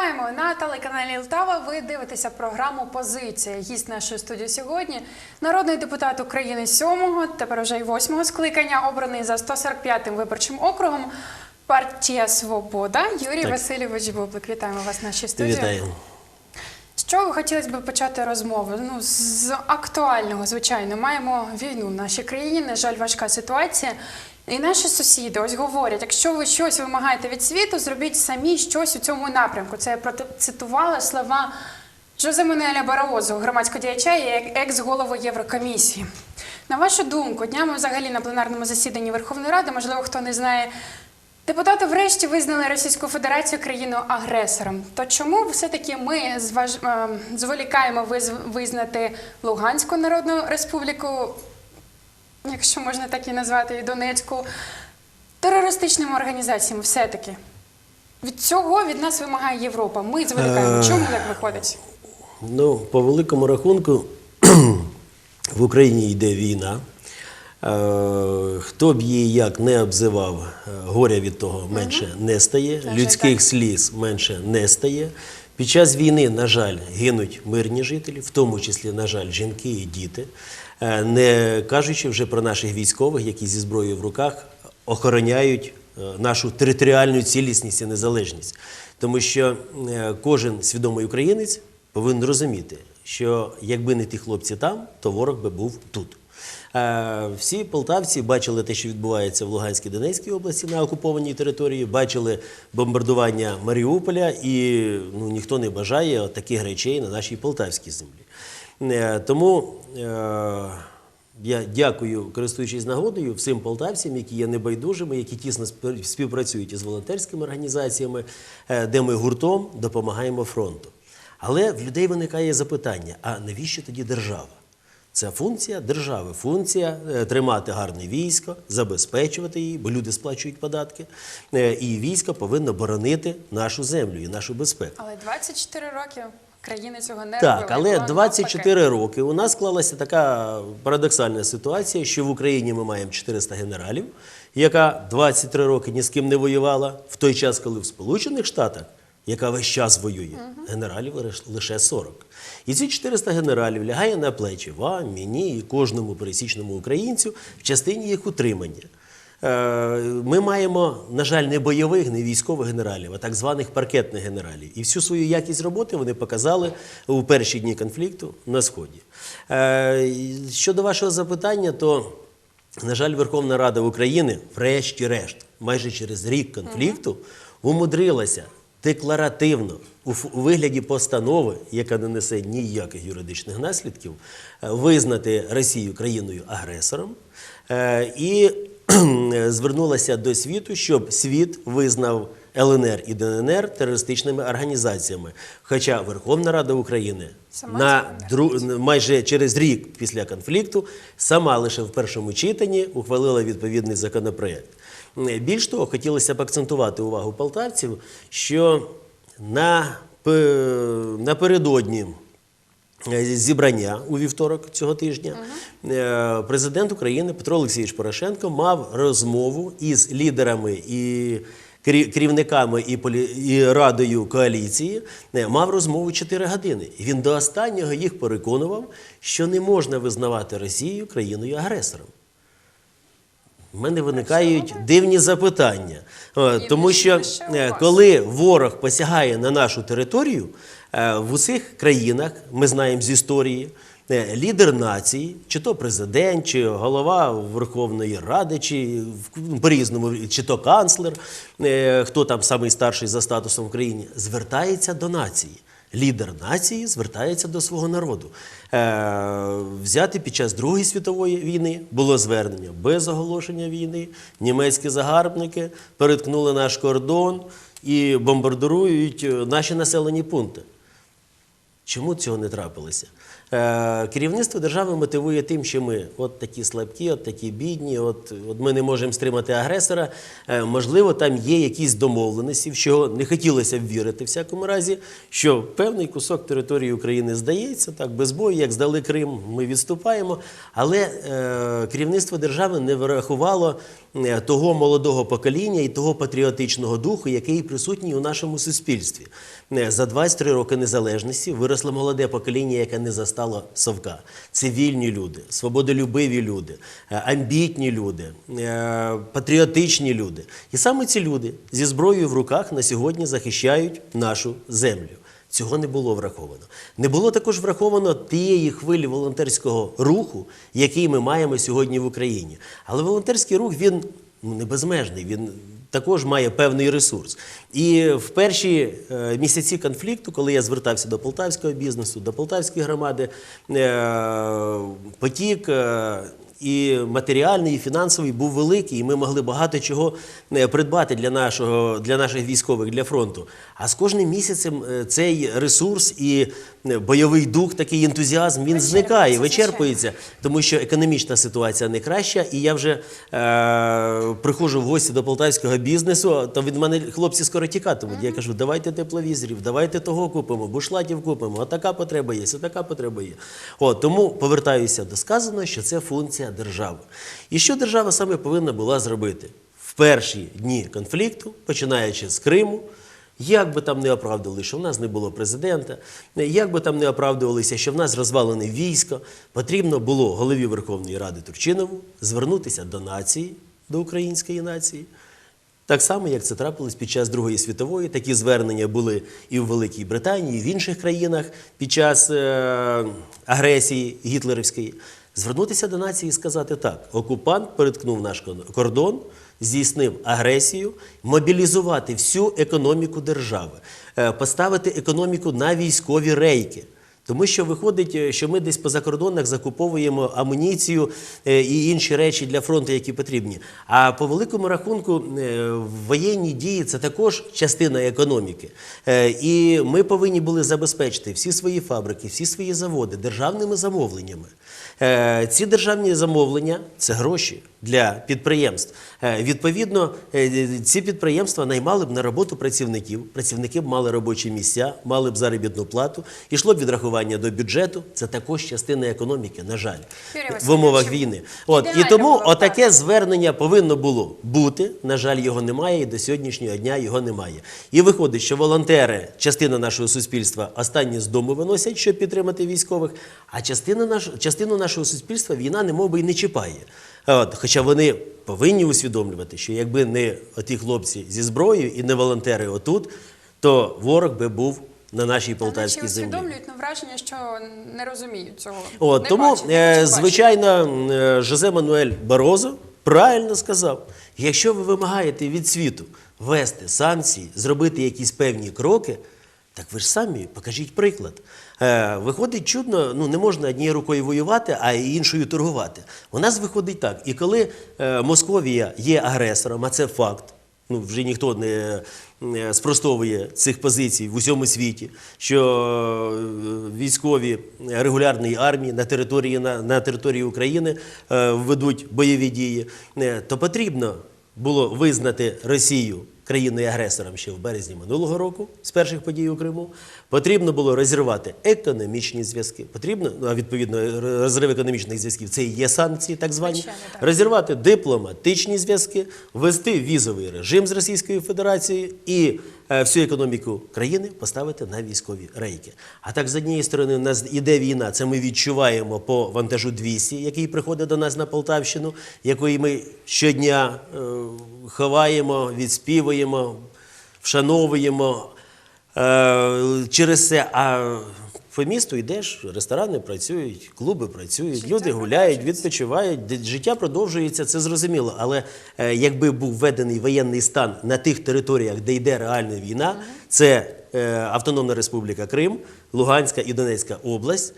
Вітаємо на телеканалі Лтава. Ви дивитеся програму Позиція. Гість нашої студії сьогодні народний депутат України 7-го, тепер вже й 8-го скликання, обраний за 145-м виборчим округом. Партія Свобода Юрій Так. Васильович Бублик. Вітаємо вас в нашій студії. Вітаю. З чого хотілося б почати розмову? Ну, з актуального, звичайно, маємо війну в нашій країні. На жаль, важка ситуація. І наші сусіди ось говорять: якщо ви щось вимагаєте від світу, зробіть самі щось у цьому напрямку. Це я процитувала слова Жозе Мануеля Бараозу, громадського діяча і як екс-голову Єврокомісії. На вашу думку, днями взагалі на пленарному засіданні Верховної Ради, можливо, хто не знає, Депутати врешті визнали Російську Федерацію країною агресором. То чому все-таки ми зваж... е, зволікаємо визнати Луганську Народну Республіку, якщо можна так і назвати, і Донецьку, терористичними організаціями все-таки? Від цього від нас вимагає Європа. Ми зволікаємо. Е, Чому так виходить? Ну, по великому рахунку, в Україні йде війна. Е, Хто б її як не обзивав, е, горя від того менше не стає, людських так. сліз менше не стає. Під час війни, на жаль, гинуть мирні жителі, в тому числі, на жаль, жінки і діти, не кажучи вже про наших військових, які зі зброєю в руках охороняють е, нашу територіальну цілісність і незалежність. Тому що е, кожен свідомий українець повинен розуміти, що якби не ті хлопці там, то ворог би був тут. Е, Всі полтавці бачили те, що відбувається в Луганській Донецькій області на окупованій території, бачили бомбардування Маріуполя, і ну, ніхто не бажає таких речей на нашій полтавській землі. Е, Тому е, я дякую, користуючись нагодою, всім полтавцям, які є небайдужими, які тісно співпрацюють із волонтерськими організаціями, е, де ми гуртом допомагаємо фронту. Але в людей виникає запитання: а навіщо тоді держава? Це функція держави, функція тримати гарне військо, забезпечувати її, бо люди сплачують податки. І військо повинно боронити нашу землю і нашу безпеку. Але 24 роки країни цього не Так, робили. але Було 24 роки у нас склалася така парадоксальна ситуація, що в Україні ми маємо 400 генералів, яка 23 роки ні з ким не воювала, в той час, коли в Сполучених Штатах, яка весь час воює, генералів лиш- лише 40. І ці 400 генералів лягає на плечі вам, мені і кожному пересічному українцю в частині їх утримання. Е, Ми маємо, на жаль, не бойових, не військових генералів, а так званих паркетних генералів. І всю свою якість роботи вони показали у перші дні конфлікту на Сході. Е, Щодо вашого запитання, то, на жаль, Верховна Рада України, врешті-решт, майже через рік конфлікту, умудрилася декларативно у вигляді постанови, яка не несе ніяких юридичних наслідків, е, визнати Росію країною агресором і звернулася до світу, щоб світ визнав ЛНР і ДНР терористичними організаціями. Хоча Верховна Рада України Сама на дру... майже через рік після конфлікту сама лише в першому читанні ухвалила відповідний законопроект. Більш того, хотілося б акцентувати увагу полтавців, що на... пе- напередодні зібрання у вівторок цього тижня е, президент України Петро Олексійович Порошенко мав розмову із лідерами і керівниками і, полі... і радою коаліції. е, Мав розмову 4 години. І він до останнього їх переконував, що не можна визнавати Росію країною агресором. У мене виникають дивні запитання, Е, тому що е, коли ворог посягає на нашу територію, е, в усіх країнах, ми знаємо з історії, е, лідер нації, чи то президент, чи голова Верховної Ради, чи в- по-різному, чи то канцлер, е, хто там самий старший за статусом в країні, звертається до нації. Лідер нації звертається до свого народу. Е, взяти під час Другої світової війни було звернення без оголошення війни. Німецькі загарбники переткнули наш кордон і бомбардирують е, наші населені пункти. Чому цього не трапилося? Е, Керівництво держави мотивує тим, що ми от такі слабкі, от такі бідні, от, от ми не можемо стримати агресора. Е, Можливо, там є якісь домовленості, в що не хотілося б вірити, в всякому разі, що певний кусок території України здається, так, без бою, як здали Крим, ми відступаємо. Але е, керівництво держави не врахувало е, того молодого покоління і того патріотичного духу, який присутній у нашому суспільстві. За 23 роки незалежності виросло молоде покоління, яке не застало совка. Це вільні люди, свободолюбиві люди, е, амбітні люди, е, патріотичні люди. І саме ці люди зі зброєю в руках на сьогодні захищають нашу землю. Цього не було враховано. Не було також враховано тієї хвилі волонтерського руху, який ми маємо сьогодні в Україні. Але волонтерський рух він ну, не безмежний, він також має певний ресурс. І в перші е, місяці конфлікту, коли я звертався до полтавського бізнесу, до полтавської громади, е, потік. І матеріальний, і фінансовий був великий, і ми могли багато чого е, придбати для, нашого, для наших військових, для фронту. А з кожним місяцем е, цей ресурс і е, бойовий дух, такий ентузіазм, він зникає, Вичерпується, тому що економічна ситуація не краща. І я вже е, приходжу в гості до полтавського бізнесу, то від мене хлопці скоро тікатимуть. Я кажу, давайте тепловізорів, давайте того купимо, бушлатів купимо. Отака потреба є, отака потреба є. От, тому повертаюся до сказаного, що це функція держави. І що держава саме повинна була зробити в перші дні конфлікту, починаючи з Криму. Як би там не оправдували, що в нас не було президента, як би там не оправдувалися, що в нас розвалене військо, потрібно було голові Верховної Ради Турчинову звернутися до нації, до української нації. Так само, як це трапилось під час Другої світової, такі звернення були і в Великій Британії, і в інших країнах під час е- агресії гітлерівської. Звернутися до нації і сказати так: окупант переткнув наш кордон, здійснив агресію, мобілізувати всю економіку держави, е, поставити економіку на військові рейки. Тому що виходить, е, що ми десь по закордонах закуповуємо амуніцію е, і інші речі для фронту, які потрібні. А по великому рахунку, воєнні дії це також частина економіки. І ми повинні були забезпечити всі свої фабрики, всі свої заводи державними замовленнями. Е, Ці державні замовлення це гроші для підприємств. Е, Відповідно, е, ці підприємства наймали б на роботу працівників. Працівники б мали робочі місця, мали б заробітну плату, йшло б відрахування до бюджету. Це також частина економіки, на жаль, в умовах війни. От і тому отаке звернення повинно було бути. На жаль, його немає, і до сьогоднішнього дня його немає. І виходить, що волонтери, частина нашого суспільства, останні з дому виносять, щоб підтримати військових, а частина наш, частину нашого суспільства війна не би і не чіпає. От, хоча вони повинні усвідомлювати, що якби не оті хлопці зі зброєю і не волонтери отут, то ворог би був на нашій полтавській землі. усвідомлюють, але враження, що не розуміють цього. От, не тому, бачать, е, звичайно, е, Жозе Мануель Барозо правильно сказав: якщо ви вимагаєте від світу ввести санкції, зробити якісь певні кроки, так ви ж самі покажіть приклад. Е, виходить чудно, ну не можна однією рукою воювати, а іншою торгувати. У нас виходить так. І коли е, Московія є агресором, а це факт. Ну, вже ніхто не спростовує цих позицій в усьому світі, що е, військові регулярної армії на території, на, на території України ведуть бойові дії, то потрібно було визнати Росію країною-агресором ще в березні минулого року з перших подій у Криму. Потрібно було розірвати економічні зв'язки. Потрібно, ну а відповідно, розрив економічних зв'язків це і є санкції, так звані. Розірвати дипломатичні зв'язки, ввести візовий режим з Російською Федерацією і всю економіку країни поставити на військові рейки. А так, з однієї сторони, у нас іде війна, це ми відчуваємо по вантажу 200, який приходить до нас на Полтавщину, якої ми щодня е, ховаємо, відспівуємо, вшановуємо. Е, через це. А по місту йдеш, ресторани працюють, клуби працюють, Життя люди гуляють, відпочивають, життя продовжується, це зрозуміло. Але е, якби був введений воєнний стан на тих територіях, де йде реальна війна, це е, Автономна Республіка Крим, Луганська і Донецька область,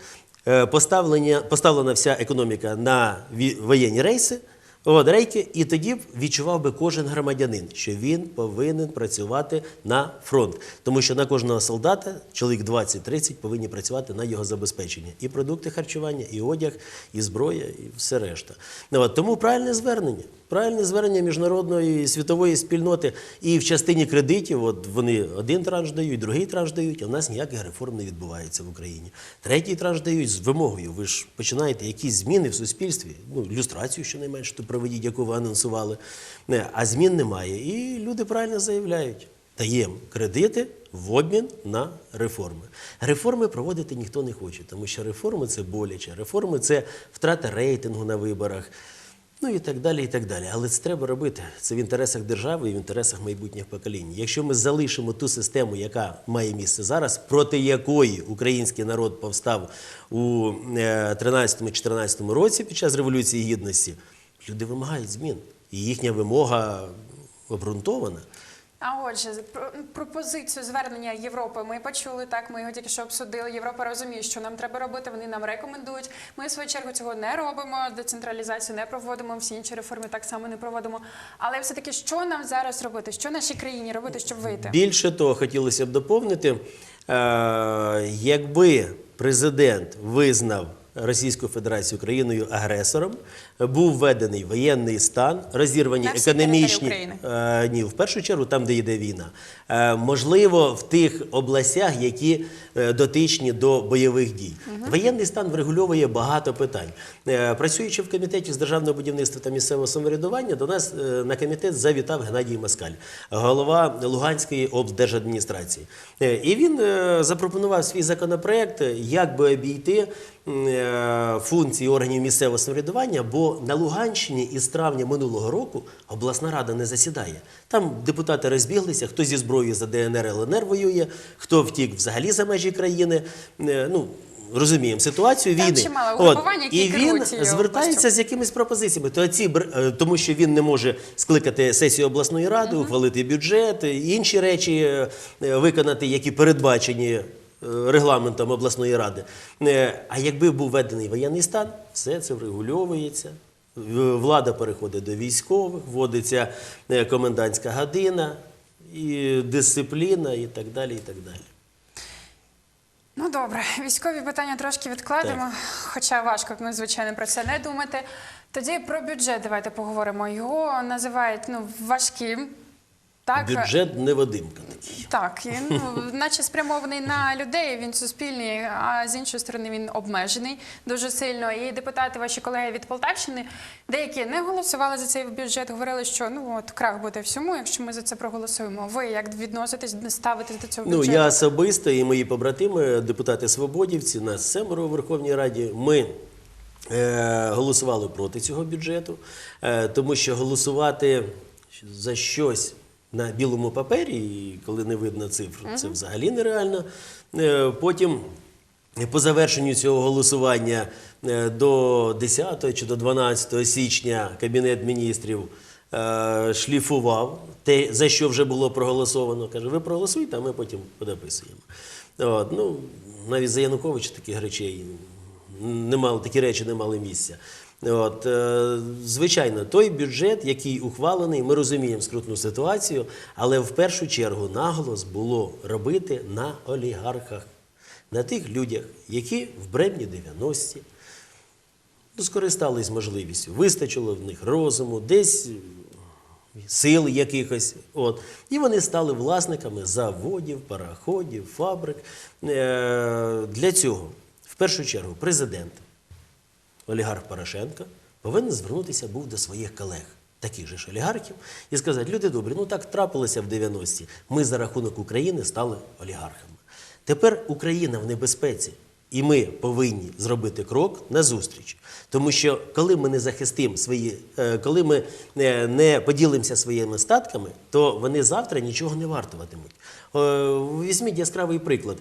е, поставлення, поставлена вся економіка на воєнні рейси. От, і тоді відчував би кожен громадянин, що він повинен працювати на фронт. Тому що на кожного солдата, чоловік 20-30, повинні працювати на його забезпечення. І продукти харчування, і одяг, і зброя, і все решта. Ну, тому правильне звернення. Правильне звернення міжнародної світової спільноти. І в частині кредитів, от вони один транш дають, другий транш дають, а в нас ніяких реформ не відбувається в Україні. Третій транш дають з вимогою. Ви ж починаєте якісь зміни в суспільстві, ну, люстрацію щонайменше проведіть, яку ви анонсували. Не, А змін немає. І люди правильно заявляють. Даємо кредити в обмін на реформи. Реформи проводити ніхто не хоче, тому що реформи це боляче, реформи це втрата рейтингу на виборах. Ну і так далі, і так далі. Але це треба робити. Це в інтересах держави і в інтересах майбутніх поколінь. Якщо ми залишимо ту систему, яка має місце зараз, проти якої український народ повстав у 13-14 році під час Революції Гідності, люди вимагають змін. І їхня вимога обґрунтована. А отже, про пропозицію звернення Європи ми почули так. Ми його тільки що обсудили. Європа розуміє, що нам треба робити. Вони нам рекомендують. Ми в свою чергу цього не робимо. Децентралізацію не проводимо. Всі інші реформи так само не проводимо. Але все таки, що нам зараз робити? Що нашій країні робити, щоб вийти? Більше того, хотілося б доповнити, е, якби президент визнав Російську Федерацію країною агресором, був введений воєнний стан, розірвані На всій економічні території Е, ні, в першу чергу там, де йде війна. Е, можливо, в тих областях, які е, дотичні до бойових дій. Воєнний стан врегульовує багато питань. Е, працюючи в комітеті з державного будівництва та місцевого самоврядування, до нас е, на комітет завітав Геннадій Москаль, голова Луганської облдержадміністрації. Е, і він е, запропонував свій законопроект, як би обійти е, функції органів місцевого самоврядування, бо на Луганщині із травня минулого року обласна рада не засідає. Там депутати розбіглися, хто зі зброєю за ДНР ЛНР воює, хто втік взагалі за межі країни. Е, Ну, розуміємо ситуацію Там війни. чимало угрупувань, які і він звертається з якимись пропозиціями. То ці, е, тому що він не може скликати сесію обласної ради, ухвалити бюджет, інші речі е, виконати, які передбачені регламентом обласної ради. Е, А якби був введений воєнний стан, все це врегульовується. Влада переходить до військових, вводиться е, комендантська година, і дисципліна, і так далі. І так далі. Ну добре, військові питання трошки відкладемо, хоча важко, ну, звичайно, про це не думати. Тоді про бюджет давайте поговоримо. Його називають ну, важким. Так, Бюджет невидимка такий. Так, і, ну, наче спрямований на людей, він суспільний, а з іншої сторони він обмежений дуже сильно. І депутати, ваші колеги від Полтавщини, деякі не голосували за цей бюджет, говорили, що ну от крах буде всьому, якщо ми за це проголосуємо. Ви як відноситесь, ставитесь до цього бюджету? Ну, я особисто і мої побратими, депутати Свободівці, нас семеро у Верховній Раді. Ми е, голосували проти цього бюджету, е, тому що голосувати за щось на білому папері, і коли не видно цифр, це взагалі нереально. Е, потім. По завершенню цього голосування е, до 10 чи до 12 січня Кабінет міністрів е, шліфував те, за що вже було проголосовано. Каже, ви проголосуйте, а ми потім подописуємо. От, ну, навіть за Януковича таких речей не мали, такі речі не мали місця. От, е, звичайно, той бюджет, який ухвалений, ми розуміємо скрутну ситуацію, але в першу чергу наголос було робити на олігархах, на тих людях, які в бредні 90-ті ну, скористались можливістю, вистачило в них розуму, десь сил якихось. От. І вони стали власниками заводів, пароходів, фабрик. Е, Для цього, в першу чергу, президент, олігарх Порошенко, повинен звернутися був до своїх колег. Таких же ж олігархів, і сказати, люди добрі, ну так трапилося в 90-ті. Ми за рахунок України стали олігархами. Тепер Україна в небезпеці, і ми повинні зробити крок назустріч. Тому що коли ми не захистимо свої, е, коли ми е, не поділимося своїми статками, то вони завтра нічого не вартуватимуть. Е, Візьміть яскравий приклад.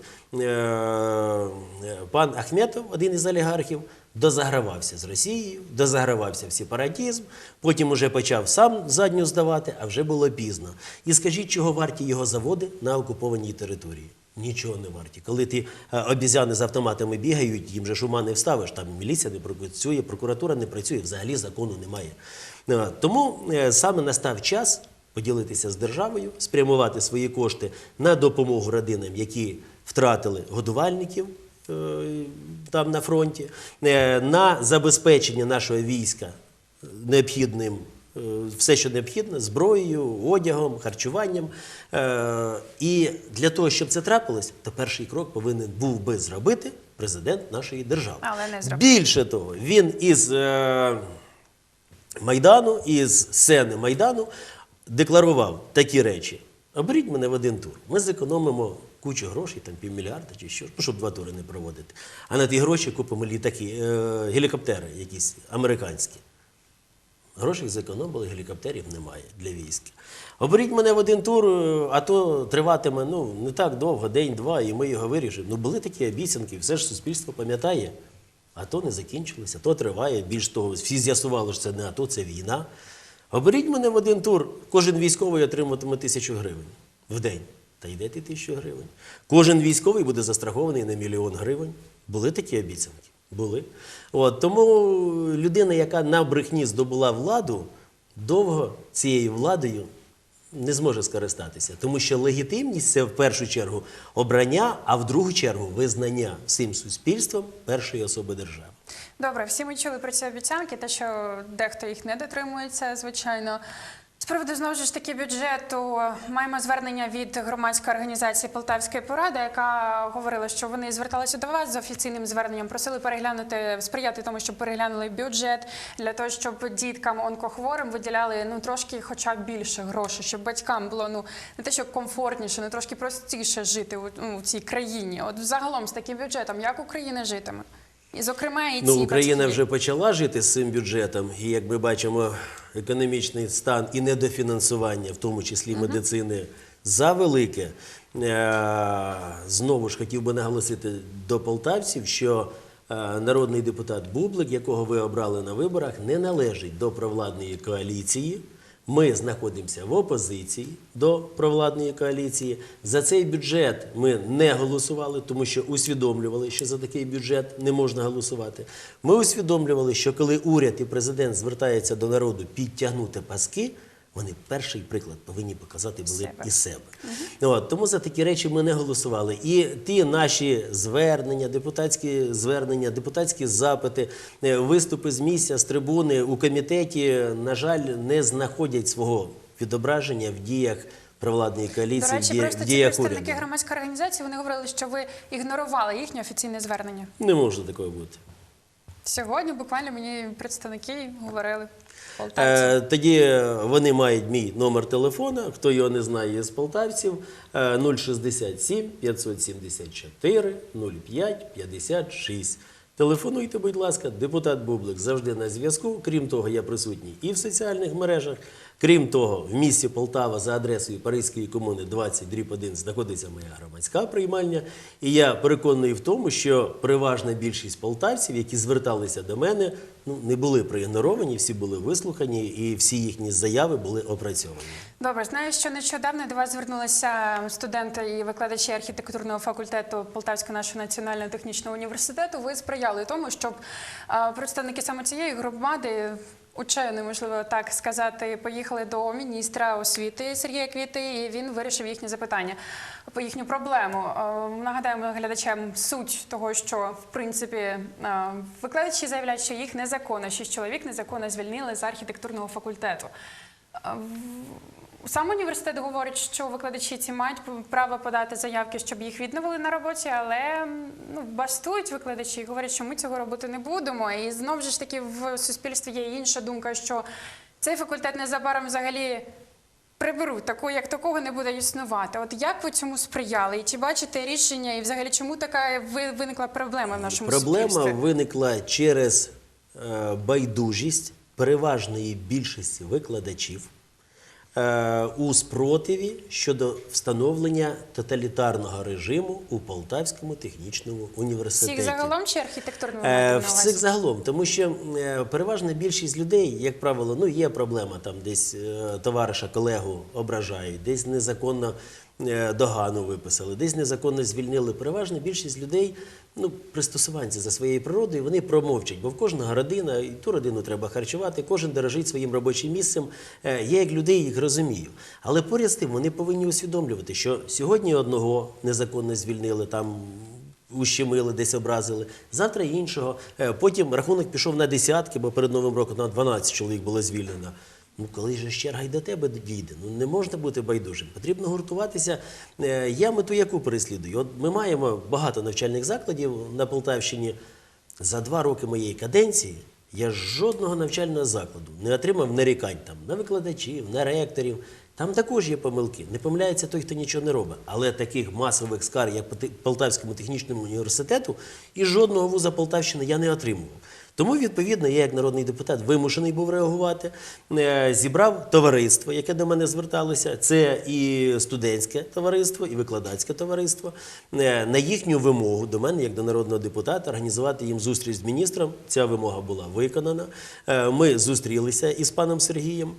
Пан Ахметов, один із олігархів, дозагравався з Росією, дозагравався в сепаратизм, потім уже почав сам задню здавати, а вже було пізно. І скажіть, чого варті його заводи на окупованій території? Нічого не варті. Коли ті е, обізяни з автоматами бігають, їм же ж ума не вставиш, там міліція не працює, прокуратура не працює, взагалі закону немає. Е, Тому е, саме настав час поділитися з державою, спрямувати свої кошти на допомогу родинам, які втратили годувальників там на фронті, на забезпечення нашого війська необхідним, все, що необхідно, зброєю, одягом, харчуванням. Е, І для того, щоб це трапилось, то перший крок повинен був би зробити президент нашої держави. Але не зробив. Більше того, він із е, Майдану, із сцени Майдану декларував такі речі. Оберіть мене в один тур. Ми зекономимо кучу грошей, там півмільярда чи що, ну, щоб два тури не проводити. А на ті гроші купимо літаки, е, гелікоптери якісь американські. Грошей зекономили, гелікоптерів немає для війська. Оберіть мене в один тур, е, а то триватиме ну, не так довго, день-два, і ми його вирішимо. Ну, були такі обіцянки, все ж суспільство пам'ятає. А то не закінчилося, то триває. Більш того, всі з'ясували, що це не АТО, це війна. Оберіть мене в один тур, кожен військовий отриматиме тисячу гривень в день. Та йде ти тисячу гривень. Кожен військовий буде застрахований на мільйон гривень. Були такі обіцянки? Були. От, тому людина, яка на брехні здобула владу, довго цією владою не зможе скористатися. Тому що легітимність це в першу чергу обрання, а в другу чергу визнання всім суспільством першої особи держави. Добре, всі ми чули про ці обіцянки, те, що дехто їх не дотримується, звичайно. З приводу знову ж таки бюджету маємо звернення від громадської організації Полтавської поради, яка говорила, що вони зверталися до вас з офіційним зверненням, просили переглянути, сприяти тому, щоб переглянули бюджет для того, щоб діткам онкохворим виділяли ну трошки, хоча б більше грошей, щоб батькам було ну не те, що комфортніше, не трошки простіше жити у, ну, у цій країні. От загалом з таким бюджетом, як Україна житиме? І зокрема і ці Ну, Україна батьки. вже почала жити з цим бюджетом, і як ми бачимо, економічний стан і недофінансування, в тому числі медицини, завелике. велике. Знову ж хотів би наголосити до полтавців, що е, народний депутат Бублик, якого ви обрали на виборах, не належить до провладної коаліції. Ми знаходимося в опозиції до провладної коаліції. За цей бюджет ми не голосували, тому що усвідомлювали, що за такий бюджет не можна голосувати. Ми усвідомлювали, що коли уряд і президент звертаються до народу підтягнути паски, вони перший приклад повинні показати були Себе. із себе. От, тому за такі речі ми не голосували. І ті наші звернення, депутатські звернення, депутатські запити, е, виступи з місця, з трибуни у комітеті, на жаль, не знаходять свого відображення в діях провладної До коаліції, в речі, діях, просто в ці представники уряду. громадської організації вони говорили, що ви ігнорували їхнє офіційне звернення. Не може такого бути. Сьогодні буквально мені представники говорили. Е, тоді вони мають мій номер телефона. Хто його не знає з полтавців, е, 067 574 05 56. Телефонуйте, будь ласка, депутат Бублик завжди на зв'язку. Крім того, я присутній і в соціальних мережах. Крім того, в місті Полтава за адресою Паризької комуни 20 дріб 1 знаходиться моя громадська приймальня. І я переконаний в тому, що переважна більшість полтавців, які зверталися до мене, ну не були проігноровані, всі були вислухані, і всі їхні заяви були опрацьовані. Добре, знаю, що нещодавно до вас звернулися студенти і викладачі архітектурного факультету Полтавського нашого національного технічного університету. Ви сприяли тому, щоб представники саме цієї громади. Учені, можливо, так сказати, поїхали до міністра освіти Сергія Квіти, і він вирішив їхні запитання їхню проблему. Е, Нагадаємо глядачам суть того, що в принципі е, викладачі заявляють, що їх незаконно, шість чоловік незаконно звільнили з архітектурного факультету. Сам університет говорить, що викладачі ці мають право подати заявки, щоб їх відновили на роботі, але ну, бастують викладачі і говорять, що ми цього робити не будемо. І знову ж таки в суспільстві є інша думка, що цей факультет незабаром взагалі приберуть, такого як такого не буде існувати. От як ви цьому сприяли? І чи бачите рішення, і взагалі чому така виникла проблема в нашому Проблема суспільстві? виникла через е, байдужість переважної більшості викладачів у спротиві щодо встановлення тоталітарного режиму у Полтавському технічному університеті. Всіх загалом чи архітектурного Е, на Всіх загалом, тому що е, переважна більшість людей, як правило, ну є проблема там десь е, товариша, колегу ображають, десь незаконно е, догану виписали, десь незаконно звільнили. Переважна більшість людей ну, пристосуванці за своєю природою, вони промовчать, бо в кожного родина, і ту родину треба харчувати, кожен дорожить своїм робочим місцем. Е, Я як людей їх розумію. Але поряд з тим вони повинні усвідомлювати, що сьогодні одного незаконно звільнили там. Ущемили, десь образили. Завтра іншого. Е, Потім рахунок пішов на десятки, бо перед Новим роком на 12 чоловік було звільнено. Ну, коли ж черга й до тебе дійде, ну не можна бути байдужим. Потрібно гуртуватися. Е, Я мету яку переслідую? От ми маємо багато навчальних закладів на Полтавщині. За два роки моєї каденції я жодного навчального закладу не отримав нарікань там на викладачів, на ректорів. Там також є помилки. Не помиляється той, хто нічого не робить. Але таких масових скарг, як по Полтавському технічному університету, і жодного вуза Полтавщини я не отримував. Тому, відповідно, я як народний депутат вимушений був реагувати. Е, Зібрав товариство, яке до мене зверталося. Це і студентське товариство, і викладацьке товариство. Е, На їхню вимогу до мене, як до народного депутата, організувати їм зустріч з міністром. Ця вимога була виконана. Е, Ми зустрілися із паном Сергієм,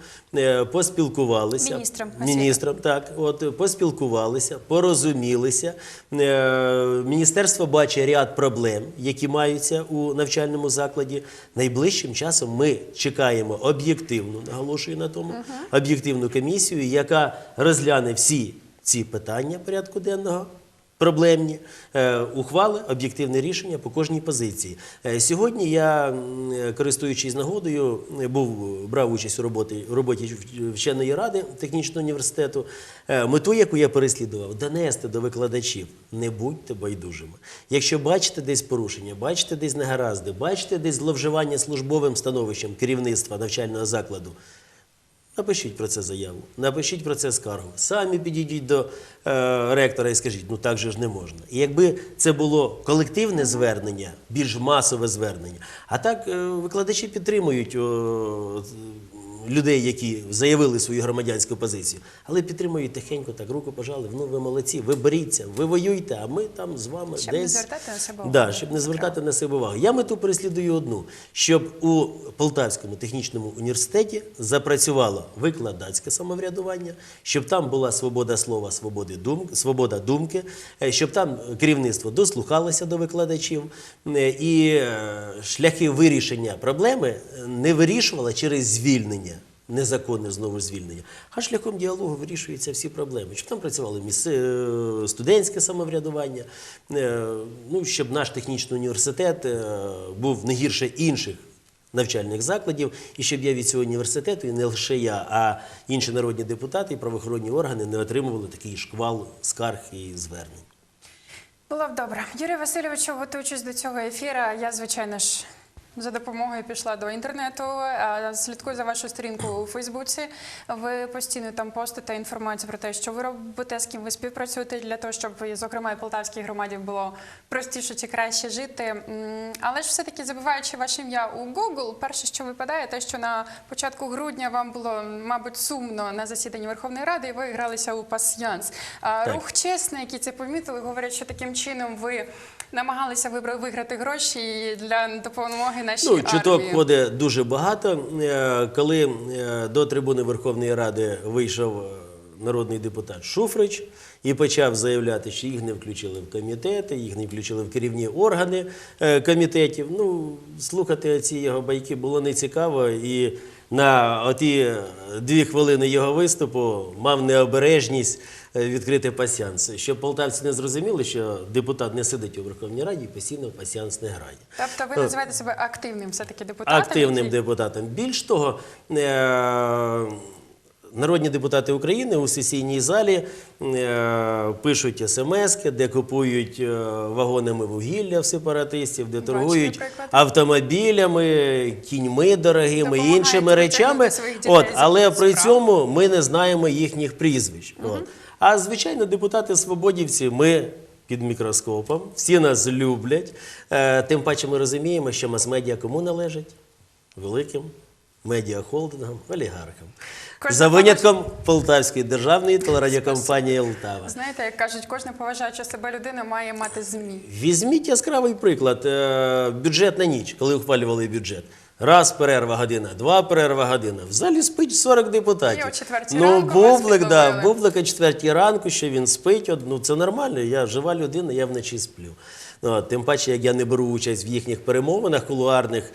поспілкувалися. Міністром Міністром, так, от поспілкувалися, порозумілися. Міністерство бачить ряд проблем, які маються у навчальному закладі. Найближчим часом ми чекаємо об'єктивну, наголошую на тому, об'єктивну комісію, яка розгляне всі ці питання порядку денного. Проблемні е, ухвали, об'єктивне рішення по кожній позиції. Е, Сьогодні я, користуючись нагодою, був брав участь у роботі, у роботі вченої ради технічного університету. Е, Мету, яку я переслідував, донести до викладачів, не будьте байдужими. Якщо бачите десь порушення, бачите десь негаразди, бачите десь зловживання службовим становищем керівництва навчального закладу. Напишіть про це заяву, напишіть про це скаргу. Самі підійдіть до е, ректора і скажіть, ну так же ж не можна. І якби це було колективне звернення, більш масове звернення, а так е, викладачі підтримують о, людей, які заявили свою громадянську позицію, але підтримують тихенько, так руку пожали, ну ви молодці, ви боріться, ви воюйте, а ми там з вами Щоб не десь... звертати на себе увагу. Да, щоб не звертати на себе увагу. Я мету переслідую одну, щоб у Полтавському технічному університеті запрацювало викладацьке самоврядування, щоб там була свобода слова, свободи думки, свобода думки, е, щоб там керівництво дослухалося до викладачів е, і е, шляхи вирішення проблеми не вирішувало через звільнення. Незаконне знову звільнення, а шляхом діалогу вирішуються всі проблеми. Щоб там працювало місце, е, студентське самоврядування, е, ну, щоб наш технічний університет е, був не гірше інших навчальних закладів, і щоб я від цього університету, і не лише я, а інші народні депутати і правоохоронні органи не отримували такий шквал скарг і звернень. Було б добре. Юрій Васильовичу, готуючись до цього ефіру, я, звичайно ж. За допомогою пішла до інтернету, слідкую за вашу сторінку у Фейсбуці. Ви постійно там постите інформацію про те, що ви робите, з ким ви співпрацюєте для того, щоб, зокрема, і полтавській громаді було простіше чи краще жити. Але ж все-таки забиваючи ваше ім'я у Google, перше, що випадає, те, що на початку грудня вам було, мабуть, сумно на засіданні Верховної Ради, і ви гралися у пасьянс. Рух чесно, які це помітили, говорять, що таким чином ви намагалися виграти гроші для допомоги нашій Ну, чуток ходить дуже багато. Е, Коли е, до трибуни Верховної Ради вийшов е, народний депутат Шуфрич і почав заявляти, що їх не включили в комітети, їх не включили в керівні органи комітетів. Ну, слухати ці його байки було нецікаво. І на оті е, дві хвилини його виступу мав необережність е, відкрити пасіанс. Щоб полтавці не зрозуміли, що депутат не сидить у Верховній Раді і постійно пасіанс не грає. Тобто ви називаєте себе активним все-таки депутатом? активним депутатом. Більш того, е, народні депутати України у сесійній залі е, пишуть смски, де купують е, вагонами вугілля в сепаратистів, де торгують автомобілями, кіньми дорогими, іншими речами. От, але при цьому ми не знаємо їхніх прізвищ. От. А звичайно, депутати свободівці, ми під мікроскопом, всі нас люблять. Е, Тим паче ми розуміємо, що мас-медіа кому належать? Великим медіахолдингам, олігархам. Кожен За винятком Полтавської державної телерадіокомпанії Лтава. Знаєте, як кажуть, кожна поважаюча себе людина має мати ЗМІ. Візьміть яскравий приклад. Е, Бюджет на ніч, коли ухвалювали бюджет. Раз перерва година, два перерва година. В залі спить 40 депутатів. І о четвертій ну, ранку бублик, да, відловили. бублик о четвертій ранку, що він спить. Ну, це нормально. Я жива людина, я вночі сплю. Ну, тим паче, як я не беру участь в їхніх перемовинах кулуарних,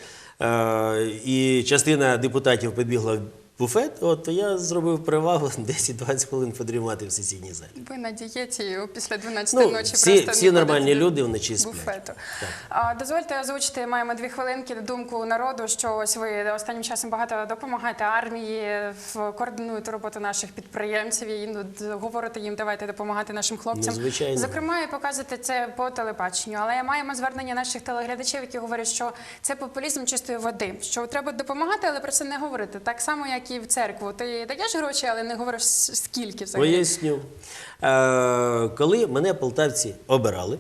і частина депутатів побігла буфет, от, то я зробив перевагу 10-20 хвилин подрімати в сесійній залі. Ви на дієті після 12 Ну, ночі всі, просто всі не нормальні люди вночі сплять. буфету. А, дозвольте озвучити, маємо дві хвилинки думку народу, що ось ви останнім часом багато допомагаєте армії, координуєте роботу наших підприємців і говорите їм, давайте допомагати нашим хлопцям. Ну, звичайно. Зокрема, і показуєте це по телебаченню. Але маємо звернення наших телеглядачів, які говорять, що це популізм чистої води, що треба допомагати, але про це не говорити. Так само, як і в церкву. Ти даєш гроші, але не говориш скільки взагалі. Поясню. Е, коли мене полтавці обирали,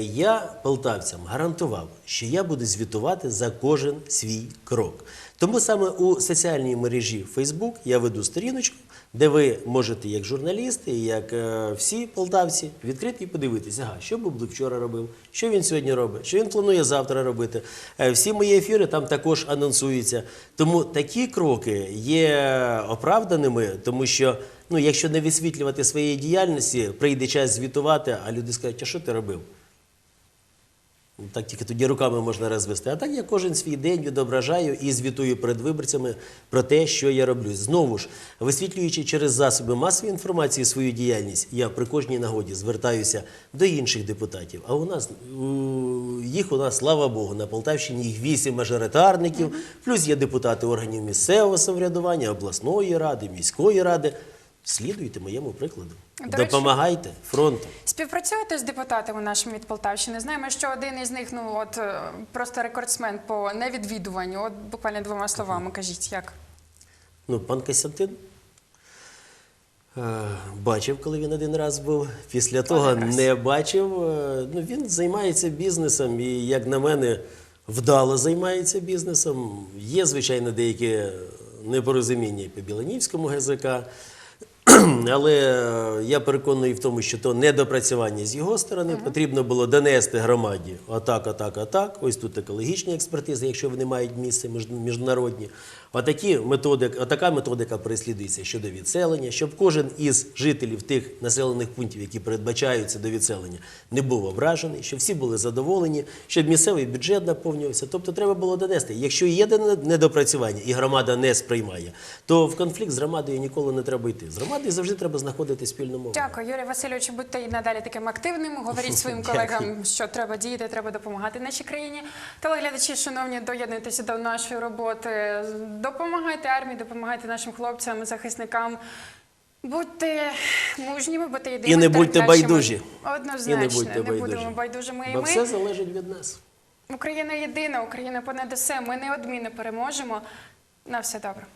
я полтавцям гарантував, що я буду звітувати за кожен свій крок. Тому саме у соціальній мережі Facebook я веду сторіночку, де ви можете, як журналісти, як е, всі полтавці, відкрити і подивитися, ага, що Бублик вчора робив, що він сьогодні робить, що він планує завтра робити. Е, всі мої ефіри там також анонсуються. Тому такі кроки є оправданими, тому що ну, якщо не висвітлювати своєї діяльності, прийде час звітувати, а люди скажуть, а що ти робив? Так тільки тоді руками можна розвести. А так я кожен свій день відображаю і звітую перед виборцями про те, що я роблю. Знову ж, висвітлюючи через засоби масової інформації свою діяльність, я при кожній нагоді звертаюся до інших депутатів. А у нас їх у нас, слава Богу, на Полтавщині їх вісім мажоритарників, плюс є депутати органів місцевого самоврядування, обласної ради, міської ради. Слідуйте моєму прикладу. До речі- Допомагайте фронту. Співпрацюєте з депутатами нашими від Полтавщини? Знаємо, що один із них ну от е, просто рекордсмен по невідвідуванню. От буквально двома словами кажіть, як Ну, пан Костянтин е, бачив, коли він один раз був. Після того не бачив. Е, Ну, він займається бізнесом і, як на мене, вдало займається бізнесом. Є, звичайно, деякі непорозуміння по Біланівському ГЗК. Але е, я переконаний в тому, що то недопрацювання з його сторони. Потрібно було донести громаді отак, отак, отак. Ось тут екологічні експертизи, якщо вони мають місце між- міжнародні. Отакі методик, отака методика переслідується щодо відселення, щоб кожен із жителів тих населених пунктів, які передбачаються до відселення, не був ображений, щоб всі були задоволені, щоб місцевий бюджет наповнювався. Тобто треба було донести. Якщо є недопрацювання і громада не сприймає, то в конфлікт з громадою ніколи не треба йти. З громадою завжди треба знаходити спільну мову. дякую, Юрій Васильович. Будьте і надалі таким активним. Говоріть своїм колегам, що треба діяти, треба допомагати нашій країні. Телеглядачі, шановні, доєднуйтеся до нашої роботи. Допомагайте армії, допомагайте нашим хлопцям, захисникам. Будьте мужніми, будьте єдиними. І не будьте байдужі. Однозначно, І не будьте будемо байдужі. байдужими. І Бо ми все залежить від нас. Україна єдина, Україна понад усе. Ми неодмінно переможемо. На все добре.